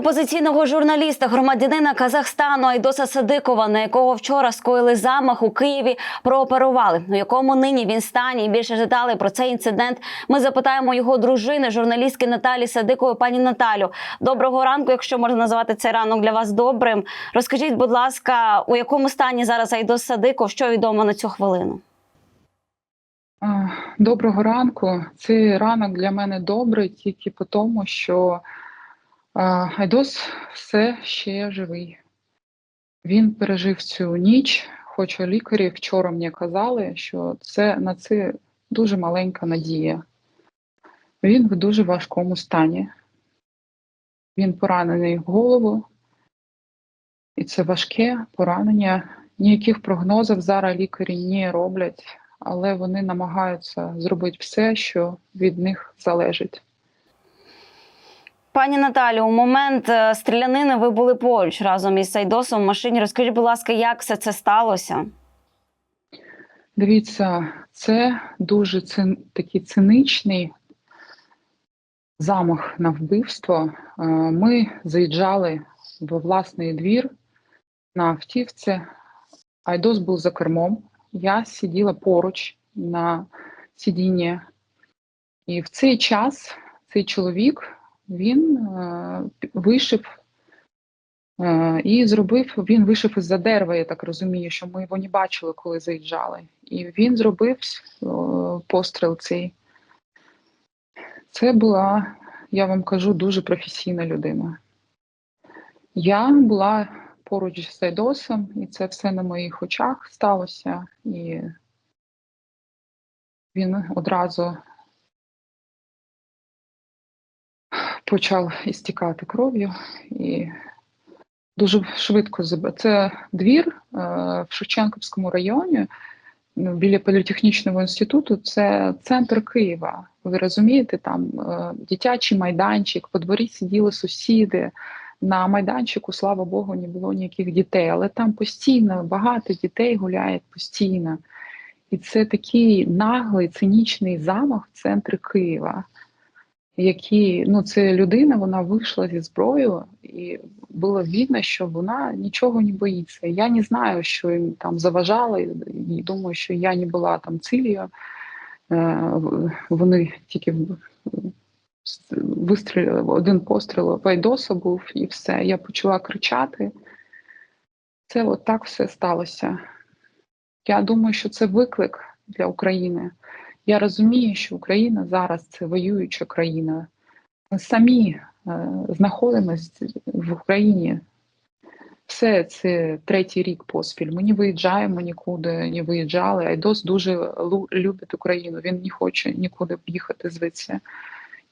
Опозиційного журналіста, громадянина Казахстану Айдоса Садикова, на якого вчора скоїли замах у Києві, прооперували. У якому нині він стані і більше деталей про цей інцидент. Ми запитаємо його дружини, журналістки Наталі Садикової. Пані Наталю, доброго ранку, якщо можна назвати цей ранок для вас добрим. Розкажіть, будь ласка, у якому стані зараз Айдос Садиков? Що відомо на цю хвилину? Доброго ранку. Цей ранок для мене добрий тільки по тому, що Айдос все ще живий. Він пережив цю ніч, хоча лікарі вчора мені казали, що це на це дуже маленька надія. Він в дуже важкому стані. Він поранений в голову, і це важке поранення. Ніяких прогнозів зараз лікарі не роблять але вони намагаються зробити все, що від них залежить. Пані Наталю, у момент е, стрілянини ви були поруч разом із Сайдосом в машині. Розкажіть, будь ласка, як все це сталося? Дивіться, це дуже цин, такий циничний замах на вбивство. Е, Ми заїжджали в власний двір на автівці. Айдос був за кермом. Я сиділа поруч на сидінні, і в цей час цей чоловік він е, вийшов е, і зробив. Він вийшов із-за дерева, я так розумію, що ми його не бачили, коли заїжджали. І він зробив е, постріл цей. Це була, я вам кажу, дуже професійна людина. Я була поруч з Сайдосом, і це все на моїх очах сталося. І він одразу почав істікати кров'ю і дуже швидко заб- Це двір е, в Шевченківському районі ну, біля політехнічного інституту. Це центр Києва. Ви розумієте, там е, дитячий майданчик, по дворі сиділи сусіди. На майданчику, слава Богу, не було ніяких дітей, але там постійно багато дітей гуляє постійно. І це такий наглий, цинічний замах в центрі Києва, який, ну, це людина, вона вийшла зі зброєю, і було видно, що вона нічого не боїться. Я не знаю, що їм там заважало, і думаю, що я не була там цілею. Е, Вони тільки вистрілили один постріл Вайдоса був і все. Я почала кричати. Це от так все сталося. Я думаю, що це виклик для України. Я розумію, що Україна зараз це воююча країна. Ми самі е, знаходимося в Україні. Все це третій рік поспіль. Ми не виїжджаємо нікуди, не виїжджали. Айдос дуже любить Україну. Він не хоче нікуди їхати звідси.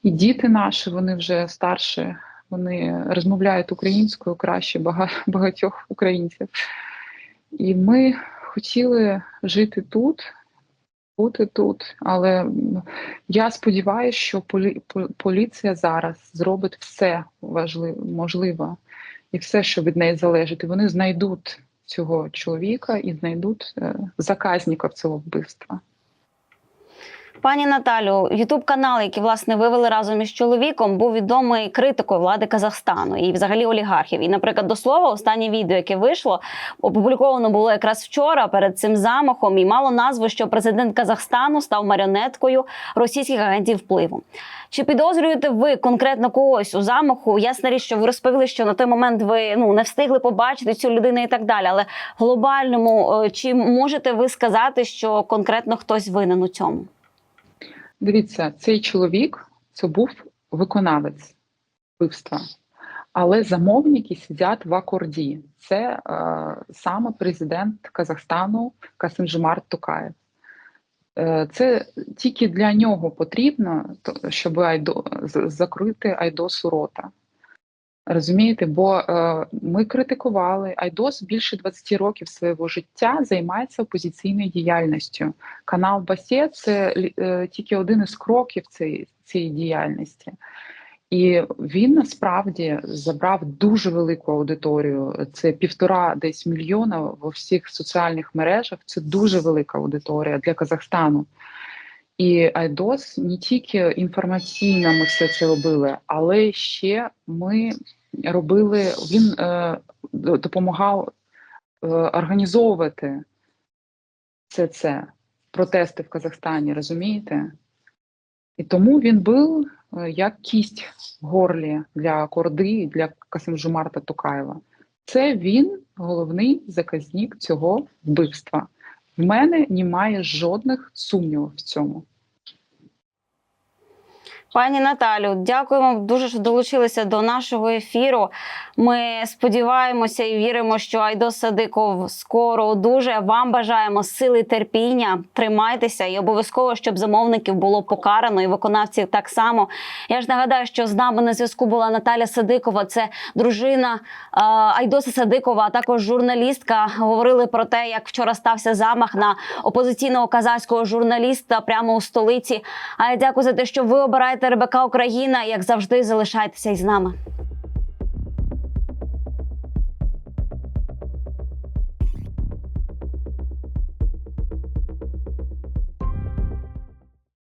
І діти наші, вони вже старші, вони розмовляють українською краще багатьох українців. І ми хотіли жити тут, бути тут. Але я сподіваюся, що полі- поліція зараз зробить все важливе, можливе і все, що від неї залежить. І вони знайдуть цього чоловіка і знайдуть е, заказників цього вбивства. Пані Наталю, Ютуб канал, який власне вивели разом із чоловіком, був відомий критикою влади Казахстану і взагалі олігархів. І, наприклад, до слова, останнє відео, яке вийшло, опубліковано було якраз вчора перед цим замахом, і мало назву, що президент Казахстану став маріонеткою російських агентів впливу. Чи підозрюєте ви конкретно когось у замаху? Ясна річ, що ви розповіли, що на той момент ви ну не встигли побачити цю людину і так далі. Але глобальному е, чи можете ви сказати, що конкретно хтось винен у цьому? Дивіться, цей чоловік це був виконавець вбивства, але замовники сидять в акорді. Це е, саме президент Казахстану Касимжимар Тукаєв. Е, це тільки для нього потрібно, щоб Айдо, закрити Айдосу рота. Розумієте, бо е, ми критикували Айдос більше 20 років свого життя займається опозиційною діяльністю. Канал Басє це е, тільки один із кроків цієї, цієї діяльності. І він насправді забрав дуже велику аудиторію. Це півтора десь мільйона во всіх соціальних мережах. Це дуже велика аудиторія для Казахстану. І Айдос не тільки інформаційно ми все це робили, але ще ми робили, він е, допомагав е, організовувати це, це протести в Казахстані, розумієте? І тому він був е, як кість в горлі для Корди для Касимжумарта Токаєва. Це він головний заказник цього вбивства. В мене немає жодних сумнівів в цьому. Пані Наталю, дякуємо дуже, що долучилися до нашого ефіру. Ми сподіваємося і віримо, що Айдос Садиков скоро одужає. Вам бажаємо сили терпіння. Тримайтеся і обов'язково, щоб замовників було покарано і виконавців так само. Я ж нагадаю, що з нами на зв'язку була Наталя Садикова. Це дружина Айдоса Садикова, а також журналістка. Говорили про те, як вчора стався замах на опозиційного казахського журналіста прямо у столиці. А я дякую за те, що ви обираєте РБК Україна. Як завжди, залишайтеся із нами.